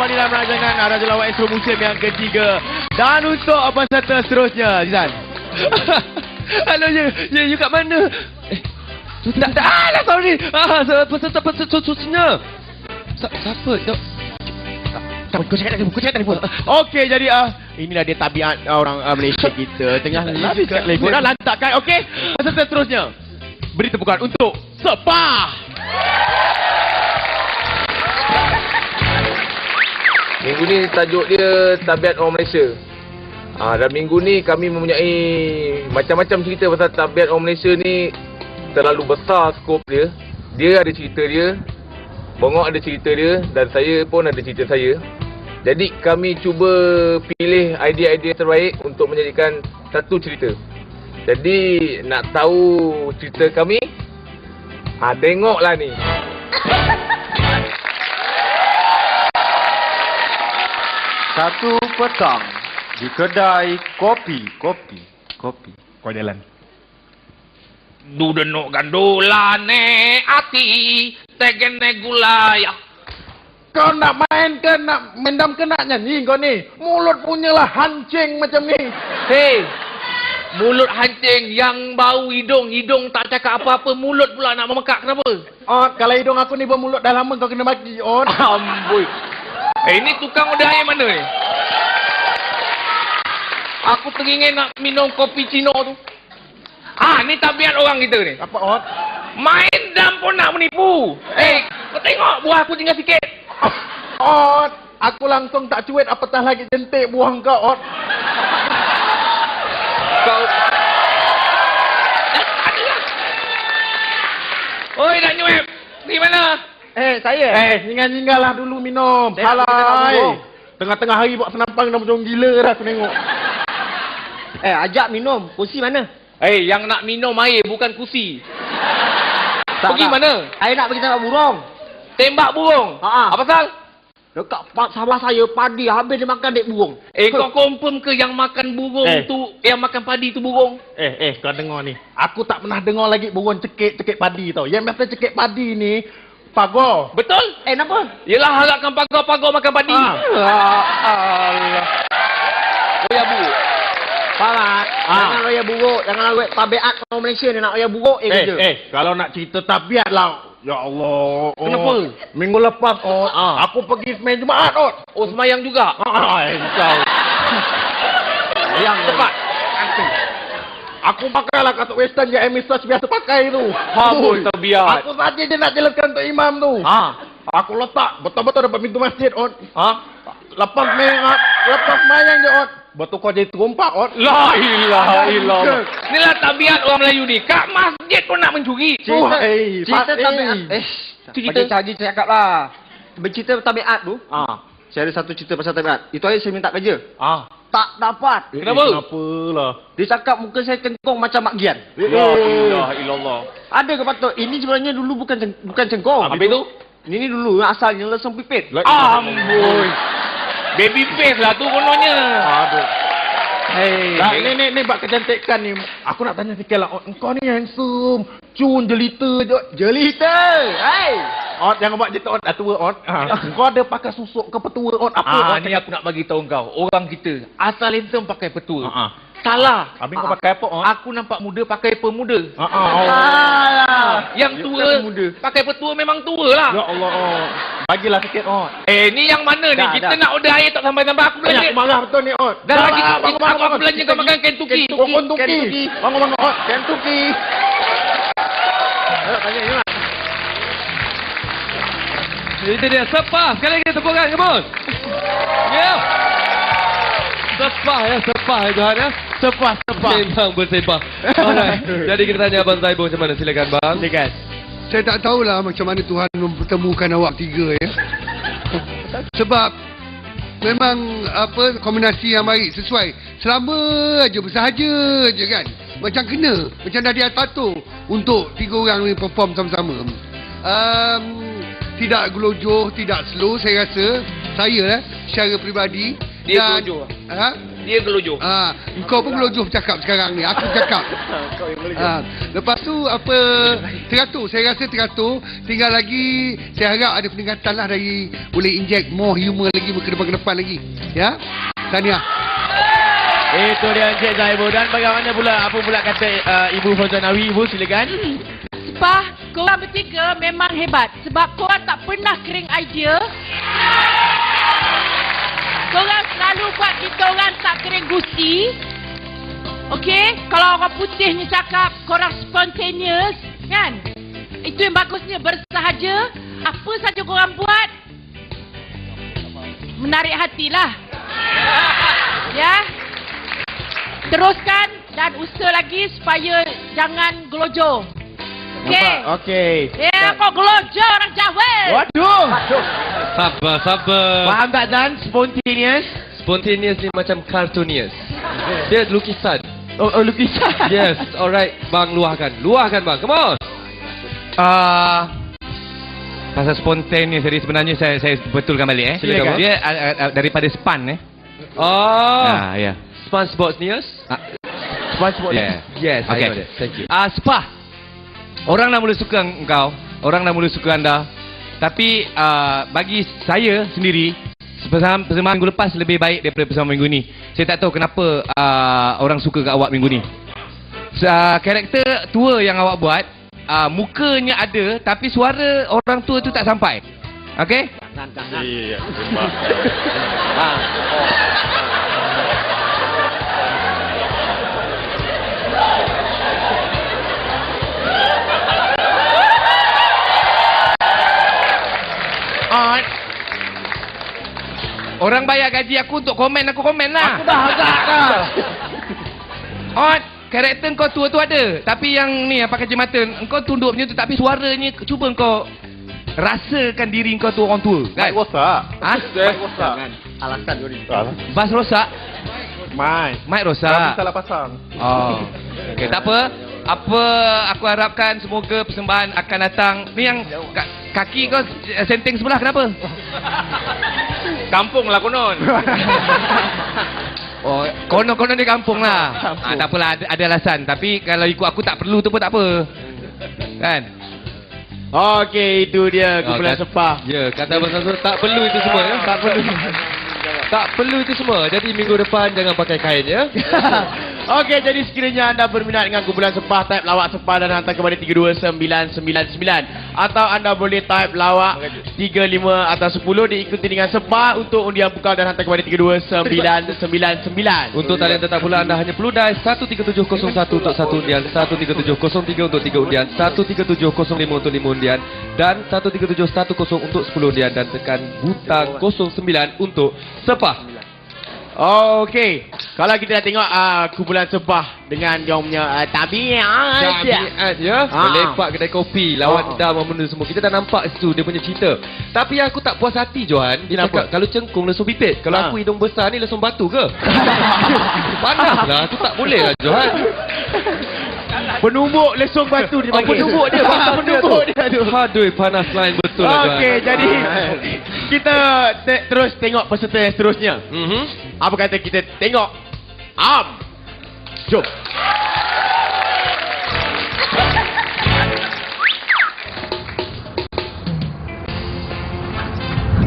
kembali dalam rancangan Raja Lawak Astro musim yang ketiga. Dan untuk peserta seterusnya, Zizan. Halo, ya, ya, you kat mana? Eh, tak, tak, ah, lah, sorry. Ah, se- peserta peserta seterusnya. Siapa? Tak, kau cakap telefon, kau cakap telefon. Okey, jadi ah inilah dia tabiat orang uh, Malaysia kita. Tengah lari kat telefon dah lantakkan. Okey, peserta seterusnya. Beri tepukan untuk Sepah. Minggu ni tajuk dia Tabiat Orang Malaysia. Ha, dan minggu ni kami mempunyai macam-macam cerita pasal tabiat orang Malaysia ni terlalu besar skop dia. Dia ada cerita dia, Bongok ada cerita dia dan saya pun ada cerita saya. Jadi kami cuba pilih idea-idea terbaik untuk menjadikan satu cerita. Jadi nak tahu cerita kami? Ha, tengoklah ni. Satu petang di kedai kopi, kopi, kopi. Kau jalan. Du denuk gandulane ati tegene gulaya. Kau nak main ke nak mendam ke nak nyanyi kau ni? Mulut punyalah hancing macam ni. Hei, mulut hancing yang bau hidung, hidung tak cakap apa-apa, mulut pula nak memekak kenapa? Ot, kalau hidung aku ni bermulut dah lama kau kena bagi, Ot. Amboi. Eh, ini tukang udah air mana ni? Aku teringin nak minum kopi Cino tu. Ah, ni tabiat orang kita ni. Apa, Ot? Main dam pun nak menipu. Eh, kau tengok buah aku tinggal sikit. Ot, aku langsung tak cuit apatah lagi jentik buang kau, Ot. Kau... Oi, nak nyuap. Di mana? Eh, saya? Eh, nyinggal-nyinggal lah dulu minum. Saya Halai. Tengah-tengah hari buat senampang dah macam gila dah aku tengok. Eh, ajak minum. Kursi mana? Eh, yang nak minum air bukan kursi. Pergi tak. mana? Saya nak pergi tengok burung. Tembak burung. Ha-ha. Apa pasal? Dekat sawah saya padi habis dia makan dek burung. Eh, kau confirm ke yang makan burung Eh. tu, yang makan padi tu burung? Eh, eh, kau dengar ni. Aku tak pernah dengar lagi burung cekik-cekik padi tau. Yang biasa cekik padi ni, pagar. Betul? Eh, kenapa? Yelah harapkan pagar-pagar makan padi. Ah. Allah. Oh ya, Bu. Parat. Ah. Jangan raya buruk. Jangan raya tabiat orang Malaysia ni nak raya buruk eh, Eh, kerja. eh, kalau nak cerita tabiat lah. Ya Allah. Oh. Kenapa? Minggu lepas, oh, Ah. aku pergi semain Jumaat, oh. Oh, semayang juga. Ah, kau. Yang cepat. Aku pakai lah katuk western je Amy Search biasa pakai tu. Ui. tabiat. Aku saja je nak jelaskan untuk imam tu. Ha? Aku letak betul-betul depan pintu masjid, Ot. Ha? Lepas main, lepas mayang je, Ot. Betul kau jadi terompak, Ot. La ilaha Ya, illallah. Inilah tabiat orang Melayu ni. Kat masjid pun nak mencuri. Cerita, eh, cerita tabiat. eh. Eh, Cerita. tadi saya cakap lah. Bercerita tabiat tu. Ah. Saya ada satu cerita pasal tabiat. Itu hari saya minta kerja. Ah. Tak dapat. Kenapa? Eh, Kenapa lah? Dia cakap muka saya cengkong macam Mak Gian. La ilaha illallah. Ada ke patut? Ini sebenarnya dulu bukan ceng, bukan cengkong. Habis tu? Ini dulu asalnya lesung pipit. Amboi. Baby face lah tu kononnya. Aduh. Hei. Nah, ni, ni, ni, buat kecantikan ni. Aku nak tanya sikit lah. Ot, engkau ni handsome. Cun, jelita je. Jelita. Hei. Ot, jangan buat jelita, Ot. Dah tua, Ot. Ha. Engkau ada pakai susuk ke petua, Ot? Apa, Ah, Ot? ni aku nak bagi tahu kau. Orang kita asal handsome pakai petua. Ah, ah. Salah. Habis kau pakai apa, Ot? Aku nampak muda pakai pemuda. Ha, ha, oh. Alah. Yang Ya, tua muda. pakai petua memang tua lah. Ya Allah, Ot. Bagilah sikit, Ot. Eh, ni yang mana ni? Dah, Kita dah. nak order air tak sampai-sampai aku belanja. aku marah betul ni, Ot. Dah lagi aku- bangun, aku belanja kau makan Kentucky. Oh, Kentucky. Bangun, bangun, Ot. Kentucky. Tanya ni. Itu dia sepah. Sekali lagi tepukan ke bos? Ya. Sepah ya, sepah ya Johan ya. Sepah, sepah. Memang bersepah. Alright. Jadi kita tanya Abang Taibo macam mana? Silakan bang. Silakan. Saya tak tahulah macam mana Tuhan mempertemukan awak tiga ya. Sebab memang apa kombinasi yang baik sesuai. Selama aja bersahaja je kan. Macam kena, macam dah dia tato untuk tiga orang ni perform sama-sama. Um, tidak gelojoh, tidak slow saya rasa. Saya lah secara peribadi Dia gelojoh? Ha? Dia gelojoh. Ah, engkau pun gelojoh cakap sekarang ni. Aku cakap. Ah, lepas tu apa teratur. Saya rasa teratur. Tinggal lagi saya harap ada peningkatan lah dari boleh inject more humor lagi ke depan ke depan lagi. Ya. Tahniah. Itu dia Encik Zaibu Dan bagaimana pula Apa pula kata uh, Ibu Fauzanawi Ibu silakan Sepah, korang bertiga memang hebat sebab korang tak pernah kering idea. Korang selalu buat kita orang tak kering gusi. Okey, kalau orang putih ni cakap korang spontaneous, kan? Itu yang bagusnya bersahaja. Apa saja korang buat menarik hatilah. Ya. Teruskan dan usaha lagi supaya jangan gelojoh. Okey. Okey Ya, kau gelojoh orang Jawa. Waduh Sabar, sabar. Faham tak Zan Spontaneous Spontaneous ni macam cartoonious. Dia lukisan. Oh, oh lukisan Yes, alright. Bang, luahkan. Luahkan, bang. Come on. Uh, pasal spontaneous jadi sebenarnya saya saya betulkan balik eh. Silakan. Dia uh, uh, daripada span eh. Oh. Ah ya. SpongeBob News. SpongeBob Yeah. Yes, I Okay. got it. Thank you. Ah spa. Orang dah mula suka engkau, orang dah mula suka anda. Tapi uh, bagi saya sendiri persembahan, persembahan minggu lepas lebih baik daripada persembahan minggu ni. Saya tak tahu kenapa uh, orang suka kat awak minggu ni. Uh, karakter tua yang awak buat, uh, mukanya ada tapi suara orang tua tu tak sampai. Okey? Iya, On. gaji aku untuk komen, aku komen lah. Aku dah agak dah. On. Karakter kau tua tu ada. Tapi yang ni yang pakai jemata, kau tunduk macam tu. Tapi suaranya, cuba kau rasakan diri kau tu orang tua. Kan? Kan? rosak. Ha? Mic rosak. Alasan kau ni. Bas rosak? Mic. Mic Kami rosak? salah pasang. Oh. Okey, tak apa. Apa aku harapkan semoga persembahan akan datang. Ni yang ka- kaki kau senting sebelah kenapa? Kampung lah konon. Oh, konon-konon di kampung lah. Ah, tak apalah, ada, ada alasan. Tapi kalau ikut aku tak perlu tu pun tak apa. Kan? Okey itu dia Kumpulan kat- sepah Ya, kata Abang Samsul tak perlu itu semua ya. Tak perlu. tak perlu itu semua. Jadi minggu depan jangan pakai kain ya. Okey, jadi sekiranya anda berminat dengan kumpulan sepah, type lawak sepah dan hantar kepada 32999. Atau anda boleh type lawak 35 atau 10 diikuti dengan sepah untuk undian bukal dan hantar kepada 32999. Untuk talian tetap pula anda hanya perlu dial 13701 untuk satu undian, 13703 untuk tiga undian, 13705 untuk lima undian dan 13710 untuk 10 undian dan tekan butang 09 untuk sepah. Okey, kalau kita dah tengok uh, kumpulan sepah dengan dia punya uh, tabiat. Tabiat ya. Ah. Melepak kedai kopi Lawan dam benda semua. Kita dah nampak situ Dia punya cerita. Tapi aku tak puas hati Johan. Dia Kenapa? cakap Kalau cengkung lesung pipit Kalau Ah. aku hidung besar ni Lesung batu ke? Panas lah Tu tak boleh lah Johan Penumbuk lesung batu dia Oh panggil. penumbuk dia Bahasa penumbuk dia tu. Aduh panas lain betul lah Okey, jadi kita te- terus tengok peserta yang seterusnya. Mhm. Apa kata kita tengok Am. Jom.